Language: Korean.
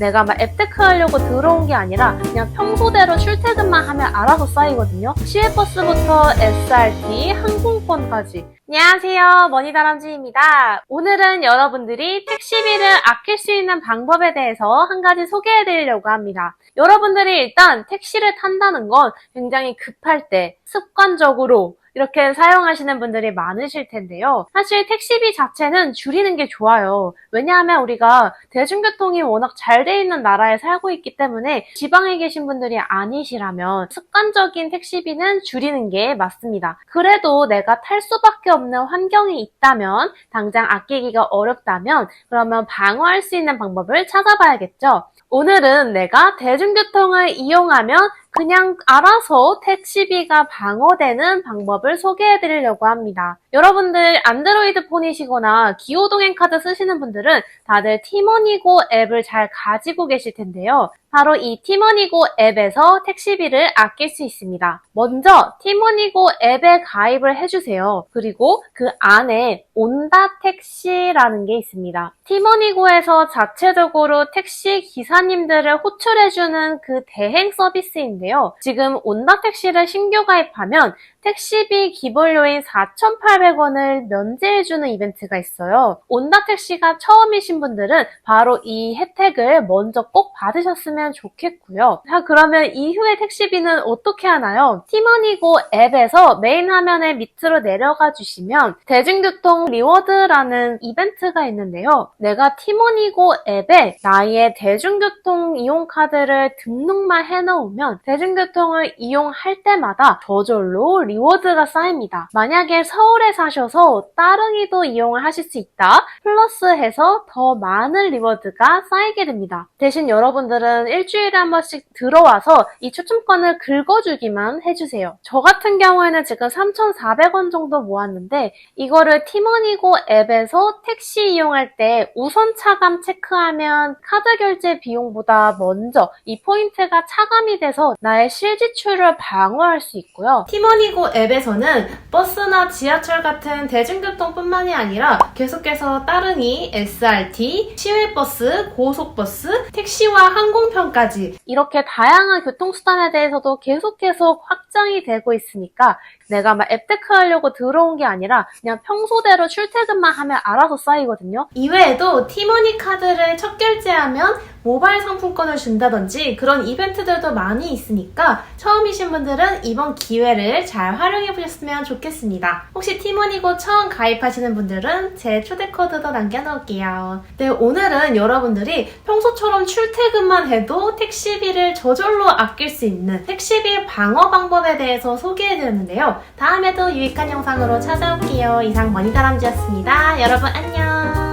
내가 막 앱테크 하려고 들어온 게 아니라 그냥 평소대로 출퇴근만 하면 알아서 쌓이거든요. 시외버스부터 SRT, 항공권까지. 안녕하세요. 머니다람쥐입니다. 오늘은 여러분들이 택시비를 아낄 수 있는 방법에 대해서 한 가지 소개해 드리려고 합니다. 여러분들이 일단 택시를 탄다는 건 굉장히 급할 때 습관적으로 이렇게 사용하시는 분들이 많으실 텐데요. 사실 택시비 자체는 줄이는 게 좋아요. 왜냐하면 우리가 대중교통이 워낙 잘 돼 있는 나라에 살고 있기 때문에 지방에 계신 분들이 아니시라면 습관적인 택시비는 줄이는 게 맞습니다. 그래도 내가 탈 수밖에 없는 환경이 있다면 당장 아끼기가 어렵다면 그러면 방어할 수 있는 방법을 찾아봐야겠죠. 오늘은 내가 대중교통을 이용하면 그냥 알아서 택시비가 방어되는 방법을 소개해 드리려고 합니다. 여러분들 안드로이드 폰이시거나 기호동행 카드 쓰시는 분들은 다들 티머니고 앱을 잘 가지고 계실 텐데요. 바로 이 티머니고 앱에서 택시비를 아낄 수 있습니다. 먼저 티머니고 앱에 가입을 해주세요. 그리고 그 안에 온다 택시라는 게 있습니다. 티머니고에서 자체적으로 택시 기사님들을 호출해주는 그 대행 서비스인데요. 지금 온다 택시를 신규 가입하면 택시비 기본료인 4,800원을 면제해주는 이벤트가 있어요. 온다 택시가 처음이신 분들은 바로 이 혜택을 먼저 꼭 받으셨으면 좋겠고요. 자, 그러면 이후에 택시비는 어떻게 하나요? 티머니고 앱에서 메인 화면의 밑으로 내려가 주시면 대중교통 리워드라는 이벤트가 있는데요. 내가 티머니고 앱에 나의 대중교통 이용 카드를 등록만 해놓으면 대중교통을 이용할 때마다 저절로 리워드가 쌓입니다. 만약에 서울에 사셔서 따릉이도 이용을 하실 수 있다. 플러스해서 더 많은 리워드가 쌓이게 됩니다. 대신 여러분들은 일주일에 한 번씩 들어와서 이 추첨권을 긁어주기만 해주세요. 저 같은 경우에는 지금 3,400원 정도 모았는데 이거를 티머니고 앱에서 택시 이용할 때 우선 차감 체크하면 카드 결제 비용보다 먼저 이 포인트가 차감이 돼서 나의 실지출을 방어할 수 있고요. 티머니고 앱에서는 버스나 지하철 같은 대중교통뿐만이 아니라 계속해서 따릉이, SRT, 시외버스, 고속버스, 택시와 항공편 까지 이렇게 다양한 교통수단에 대해서도 계속해서 확장이 되고 있으니까 내가 막 앱테크 하려고 들어온 게 아니라 그냥 평소대로 출퇴근만 하면 알아서 쌓이거든요. 이외에도 티머니 카드를 첫 결제하면 모바일 상품권을 준다든지 그런 이벤트들도 많이 있으니까 처음이신 분들은 이번 기회를 잘 활용해 보셨으면 좋겠습니다. 혹시 티머니고 처음 가입하시는 분들은 제 초대 코드도 남겨놓을게요. 네, 오늘은 여러분들이 평소처럼 출퇴근만 해도 택시비를 저절로 아낄 수 있는 택시비 방어 방법에 대해서 소개해드렸는데요. 다음에도 유익한 영상으로 찾아올게요. 이상 머니다람쥐였습니다. 여러분 안녕!